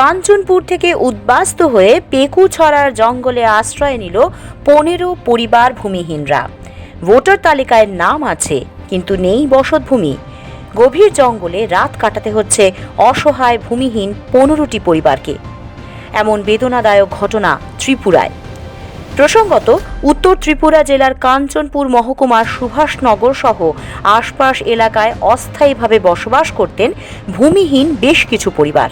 কাঞ্চনপুর থেকে উদ্বাস্ত হয়ে পেকুছড়ার জঙ্গলে আশ্রয় নিল পনেরো পরিবার ভূমিহীনরা। ভোটার তালিকায় নাম আছে, কিন্তু নেই বসতভূমি। গভীর জঙ্গলে রাত কাটাতে হচ্ছে অসহায় ভূমিহীন পনেরোটি পরিবারকে। এমন বেদনাদায়ক ঘটনা ত্রিপুরায়। প্রসঙ্গত, উত্তর ত্রিপুরা জেলার কাঞ্চনপুর মহকুমার সুভাষনগর সহ আশপাশ এলাকায় অস্থায়ীভাবে বসবাস করতেন ভূমিহীন বেশ কিছু পরিবার।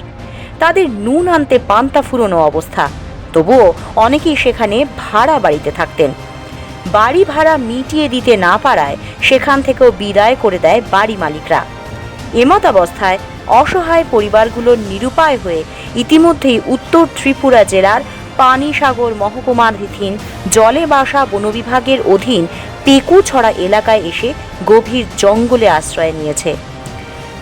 তাদের নুন আনতে পান্তা ফুরনো অবস্থা। তবুও অনেকেই সেখানে ভাড়া বাড়িতে থাকতেন। বাড়ি ভাড়া মিটিয়ে দিতে না পারায় সেখান থেকেও বিদায় করে দেয় বাড়ি মালিকরা। এমত অবস্থায় অসহায় পরিবারগুলোর নিরুপায় হয়ে ইতিমধ্যেই উত্তর ত্রিপুরা জেলার পানিসাগর মহকুমাধীন জলে বাসা বনবিভাগের অধীন পেকুছড়া এলাকায় এসে গভীর জঙ্গলে আশ্রয় নিয়েছে।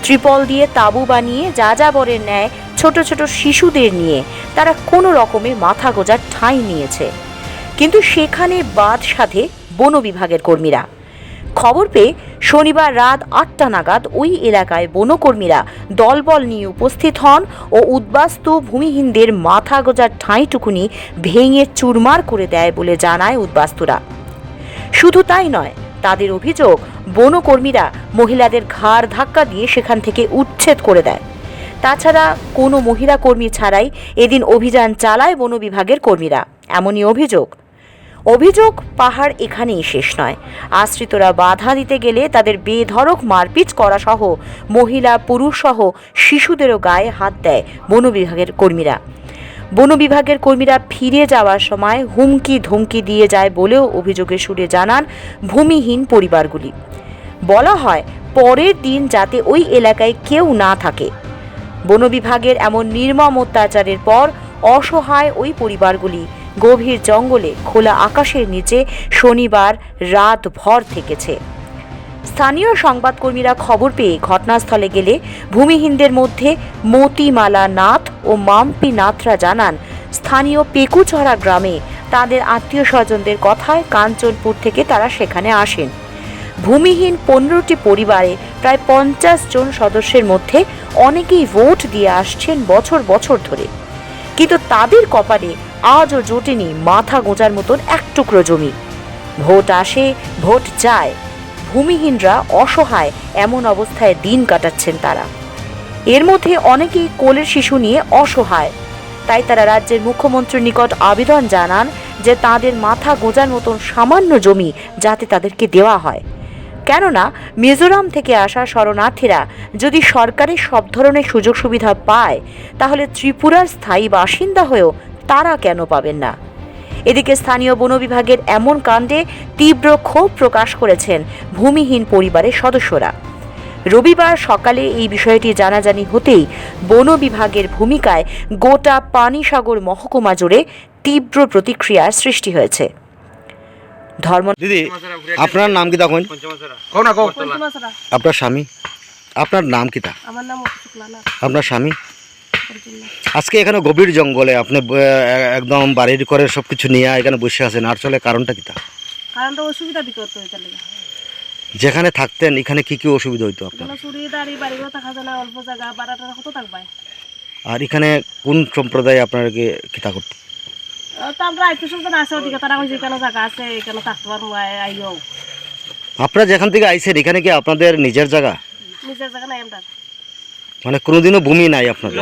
ত্রিপল দিয়ে তাঁবু বানিয়ে যাযাবরের ন্যায় ছোট ছোট শিশুদের নিয়ে তারা কোনো রকমে মাথা গোজার ঠাঁই নিয়েছে। কিন্তু সেখানে বাদ সাধে বন বিভাগের কর্মীরা। খবর পেয়ে শনিবার রাত আটটা নাগাদ ওই এলাকায় বনকর্মীরা দলবল নিয়ে উপস্থিত হন ও উদ্বাস্তু ভূমিহীনদের মাথা গোজার ঠাঁইটুকুনি ভেঙে চুরমার করে দেয় বলে জানায় উদ্বাস্তুরা। শুধু তাই নয়, তাদের অভিযোগ বনকর্মীরা মহিলাদের ঘাড় ধাক্কা দিয়ে সেখান থেকে উচ্ছেদ করে দেয়। তাছাড়া কোনো মহিলা কর্মী ছাড়াই এদিন অভিযান চালায় বন বিভাগের কর্মীরা। এমনই অভিযোগ। অভিযোগ পাহাড় এখানেই শেষ নয়। আশ্রিতরা বাধা দিতে গেলে তাদের বেধড়ক মারপিট করা সহ মহিলা, পুরুষ সহ শিশুদেরও গায়ে হাত দেয় বন বিভাগের কর্মীরা। বন বিভাগের কর্মীরা ফিরে যাওয়ার সময় হুমকি ধমকি দিয়ে যায় বলেও অভিযোগের সুরে জানান ভূমিহীন পরিবারগুলি। বলা হয়, পরের দিন যাতে ওই এলাকায় কেউ না থাকে। বন বিভাগের এমন নির্মম অত্যাচারের পর অসহায় ওই পরিবারগুলি গভীর জঙ্গলে খোলা আকাশের নিচে শনিবার রাত ভর থেকেছে। স্থানীয় সংবাদকর্মীরা খবর পেয়ে ঘটনাস্থলে গেলে ভূমিহীনদের মধ্যে মতিমালা নাথ ও মাম্পি নাথরা জানান, স্থানীয় পেকুচড়া গ্রামে তাদের আত্মীয় স্বজনদের কথায় কাঞ্চনপুর থেকে তারা সেখানে আসেন। ভূমিহীন পনেরোটি পরিবারে প্রায় পঞ্চাশ জন সদস্যের মধ্যে অনেকেই ভোট দিয়ে আসছেন বছর বছর ধরে। কিন্তু তাদের কপালে আজও জোটেনি মাথা গোঁজার মতন এক টুকরো জমি। ভোট আসে, ভোট যায়। ভূমিহীনরা অসহায় এমন অবস্থায় দিন কাটাচ্ছেন তারা। এর মধ্যে অনেকেই কোলের শিশু নিয়ে অসহায়। তাই তারা রাজ্যের মুখ্যমন্ত্রীর নিকট আবেদন জানান যে তাদের মাথা গোঁজার মতন সামান্য জমি যাতে তাদেরকে দেওয়া হয়। কেননা মিজোরাম থেকে আসা শরণার্থীরা যদি সরকারের সব ধরনের সুযোগ সুবিধা পায়, তাহলে ত্রিপুরার স্থায়ী বাসিন্দা হয়েও তারা কেন পাবেন না? এদিকে স্থানীয় বন বিভাগের এমন কাণ্ডে তীব্র ক্ষোভ প্রকাশ করেছেন ভূমিহীন পরিবারের সদস্যরা। রবিবার সকালে এই বিষয়টি জানাজানি হতেই বন বিভাগের ভূমিকায় গোটা পানিসাগর মহকুমা জুড়ে তীব্র প্রতিক্রিয়ার সৃষ্টি হয়েছে। ধর্ম দিদি আপনার নাম কি তখন? আপনার স্বামী? আপনার নাম নাম শুক্লানা আপনার স্বামী? আজকে এখানে গভীর জঙ্গলে আপনি একদম বাড়ির করে সব কিছু নিয়ে এখানে বসে আছেন। আর চলে কারণটা কারণ তো? অসুবিধা বিকট তো যেখানে থাকতেন এখানে কি কি অসুবিধা হইতো আপনার? আর এখানে কোন সম্প্রদায় আপনাকে কিতা করতো তো আপনারা যেখান থেকে আইছেন এখানে কি আপনাদের নিজের জায়গা? নিজের জায়গা নাই আমরা। মানে কোনোদিনও ভূমি নাই আপনাদের?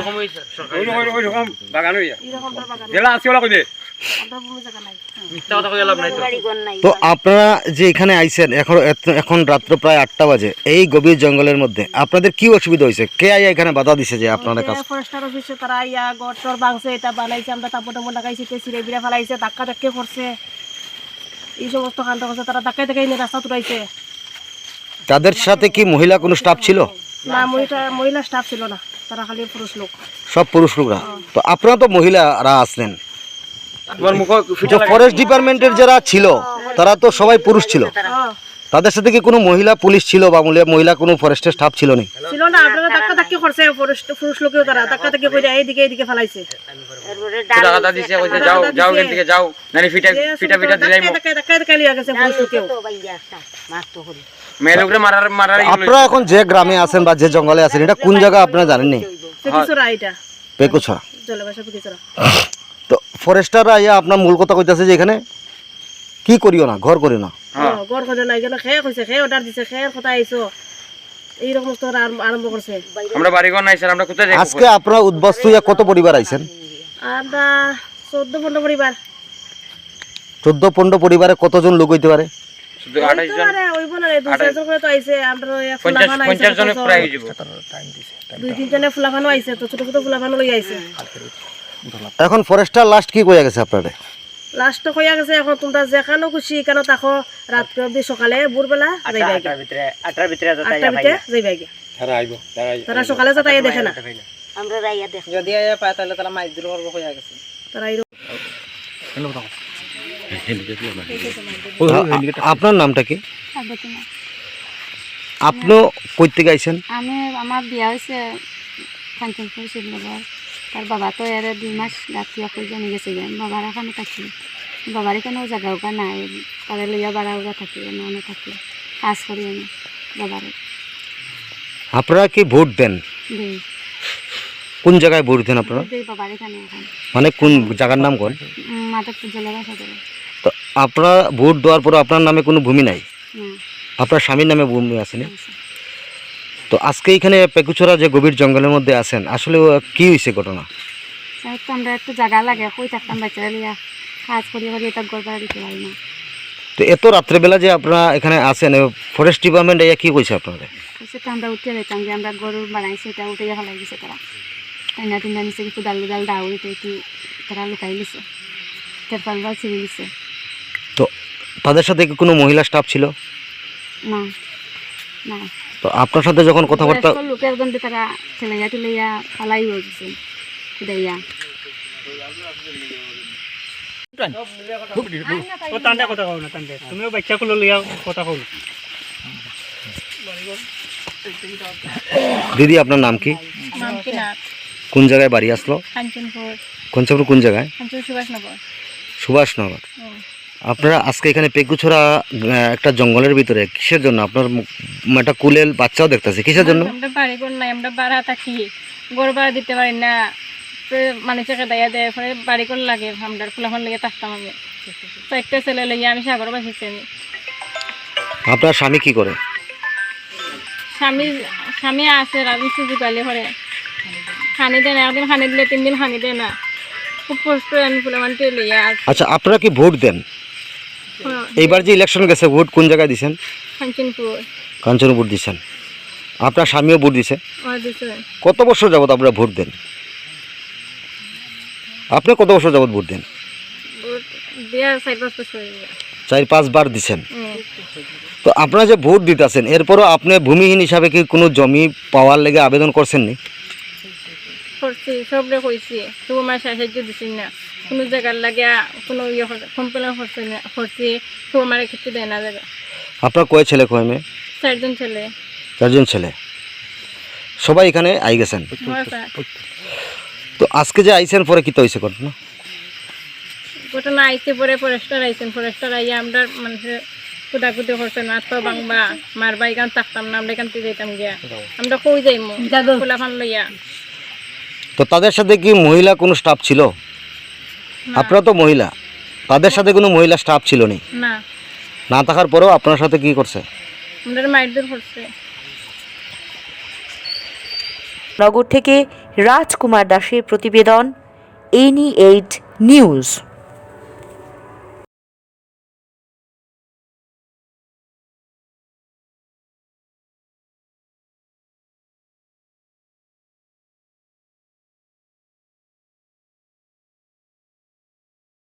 তো আপনারা যে এখানে আইছেন এখন এখন রাত্র প্রায় আটটা বাজে এই গভীর জঙ্গলের মধ্যে আপনাদের কি অসুবিধা হয়েছে? কে আইয়া এখানে বাধা দিছে যে আপনারা ফরেস্টার অফিসে তারা ইয়া গড় টর ভাঙছে এটা বানাইছে আমরা তাপর টাপর লাগাইছে তে সিরে ফেলাইছে ধাক্কা ধাক্কি করছে। এই সমস্ত কাণ্ড করছে তারা ধাক্কাই ধাক্কাই নিয়ে রাস্তা তাদের সাথে কি মহিলা কোনো স্টাফ ছিল? না মহিলা মহিলা স্টাফ ছিল না তারা খালি পুরুষ লোক। সব পুরুষ লোকরা। তো আপনারা তো মহিলারা আসলেন ফরেস্ট ডিপার্টমেন্টের যারা ছিল তারা তো সবাই পুরুষ ছিল। তাদের সাথে কি কোনো মহিলা পুলিশ ছিল বা মহিলা- কোনো ফরেস্টের স্টাফ ছিল না? ছিল না আপনারা ধাক্কা ধাক্কি করছে পুরুষ পুরুষ লোকেও তারা। ধাক্কা ধাক্কি করে এইদিকে এইদিকে ফেলাইছে। দাদা দিছে কইছে যাও যাও এখান থেকে যাও। নানি ফিটা ফিটা ফিটা দিলাই ধাক্কা ধাক্কা ধাক্কা লিয়া গেছে পুরুষ লোকেও। মেয়ে লোকরে মারার মারার আপনারা এখন যে গ্রামে আছেন বা যে জঙ্গলে আছেন এটা কোন জায়গা আপনারা জানেন নি? এটা। পেকুছড়া। জলবাসা পুকিছড়া। তো ফরেস্টাররা আইয়া আপনার মূল কথা কইতাছে যে এখানে কি করিও না ঘর করিও না। হ্যাঁ। গড় খোঁজে নাই খেয়ে কইছে খেয়ে অর্ডার দিছে খেয়ে কথা আইছো। এইরকম তো আরম্ভ- আরম্ভ করছে। আমরা বাড়িঘর নাই স্যার আমরা কোথায় যাই আজকে আপনার উদ্বাস্ত হইয়া কত পরিবার আইছেন? আমরা চোদ্দ পনেরো পরিবার। চোদ্দ পনেরো পরিবারে কতজন লোক হইতে পারে? শুধু আঠাশ জন? ওই বোন রে দুই চারজন করে তো আইছে আমরা ওই এক পঞ্চাশ ফুলাফান পঞ্চাশ আইছে জনের প্রায় হয়ে যাব। দুই তিন জনে ফুলাফানো আইছে তো ছোট ছোট ফুলাফানো লই আইছে। এখন ফরেস্টার লাস্ট কি কইয়া গেছে আপনারে? লাস্ট হইয়া গেছে এখন তোমরা যেখানে খুশি কেন তাকো রাত্রে অব্দি সকালে ভোরবেলা যাইবা আটটার ভিতরে যাইবা গিয়া তারা সকালে যা তাই দেখে না। যদি আয়া পায় তাহলে তারা মাছ দূর করব হয়ে গেছে। তারা এইরকম আ- আপনার নামটা কি? আপনিও কই থেকে আইছেন আমি আমার বিয়া হয়েছে কাঞ্চনপুর শিবনগর তার বাবা তো এর দুই মাস রাত্রি অকল জমি গেছে গে। বাবার এখানে থাকি? বাবার এখানেও জায়গা উগা নাই? তাদের লইয়া বাড়া উগা থাকি এনে থাকি কাজ করি আমি বাবার। আপনারা কি ভোট দেন? কোন জায়গায় ভোট দেন আপনারা? বাবার এখানে? মানে কোন জায়গার নাম কোন? মাধবপুর সদরে তো আপনারা ভোট দেওয়ার পর আপনার নামে কোনো ভূমি নাই? আপনার স্বামীর নামে ভূমি আছে না? তো আজকে এখানে পেকুচরা যে গভীর জঙ্গলের মধ্যে আছেন আসলে কি হয়েছে ঘটনা? আমরা একটু জায়গা লাগে কই থাকতাম বাচ্চারা লিয়া? কাজ করি করি এটা গড় দিতে পারি না। তো এত রাত্রেবেলা যে আপনারা এখানে আছেন ফরেস্ট ডিপার্টমেন্ট এয়া কি কইছে আপনাদের? সেটা আমরা উঠে যেতাম যে আমরা গরু বানাইছি এটা উঠে ফেলাই দিছে তারা। টাইনা টিনা নিচে কিছু ডাল ডাল ডাউরিতে একটু তারা লুকাই দিছে তেরপাল বা ছিঁড়ে দিছে তো তাদের সাথে কি কোনো মহিলা স্টাফ ছিল? না না। তো আপনার সাথে যখন কথাবার্তা লোকের গন্ধে তারা ছেলেয়া টেলেয়া হয়ে গেছে খুদাইয়া কথা কও না তান্ডা তুমিও বাচ্চা কুলো লইয়া কথা কও না। দিদি আপনার নাম কি? কোন জায়গায় বাড়ি আসলো? কাঞ্চনপুর কোন জায়গায়? সুভাষনগর। সুভাষনগর। আপনারা আজকে এখানে পেকুছড়া আহ, একটা জঙ্গলের ভিতরে কিসের জন্য? আপনার একটা কুলেল বাচ্চাও দেখতেছে কিসের জন্য? আমরা বাড়ি কর নাই আমরা বাড়া থাকি। গড় ভাড়া দিতে পারি না। মানুষকে দাইয়া দেয় পরে বাড়ি করে লাগে আমরা ফুলাফান লেগে থাকতাম আমি। চারটে ছেলে লইয়া আমি সাগর বাসিছি আমি। আপনার স্বামী কি করে? স্বামী স্বামী আছে রাবি সুজি পালে পরে খানি দেয় না একদিন খানি দিলে তিন দিন খানি দেয় না। খুব কষ্ট আমি ফুলাফান লইয়া। আচ্ছা আপনারা কি ভোট দেন? এইবার যে ইলেকশন গেছে ভোট কোন জায়গায় দিছেন? কাঞ্চনপুর। দিছেন। আপনার স্বামীও ভোট দিছে। কত বছর যাবত আপনারা ভোট দেন? আপনি কত বছর যাবত ভোট দেন? চার হয়ে পাঁচবার দিছেন। তো আপনারা যে ভোট দিতেছেন এরপরও আপনি ভূমিহীন হিসাবে কি কোনো জমি পাওয়ার লেগে আবেদন করছেন নি করছি সবরে কইছি তবু সাহায্য দিছি না। কোনো জায়গার লাগিয়া কোনো ইয়ে কমপ্লেন করছি না করছি আমার কিছু দেয় না জায়গা আপনার কয় ছেলে কয় মেয়ে? চারজন ছেলে। চারজন ছেলে। সবাই এখানে আই গেছেন? তো আজকে যে আইছেন পরে কি তো হয়েছে ঘটনা? ঘটনা আইতে পরে ফরেস্টার আইছেন। ফরেস্টার আইয়া আমরা মানুষের কুদাকুদি করছেন মাছ তো বাংবা মারবা এখান থাকতাম না আমরা এখান থেকে যেতাম গিয়া। আমরা কই যাইমু? খোলাফান লইয়া। তো তাদের সাথে কি মহিলা কোনো স্টাফ ছিল? আপনারা তো মহিলা। তাদের সাথে কোনো মহিলা স্টাফ ছিল নি? না। না থাকার পরেও আপনার সাথে কি করছে? করছে। নগর থেকে রাজকুমার দাসের প্রতিবেদন এনি এইট নিউজ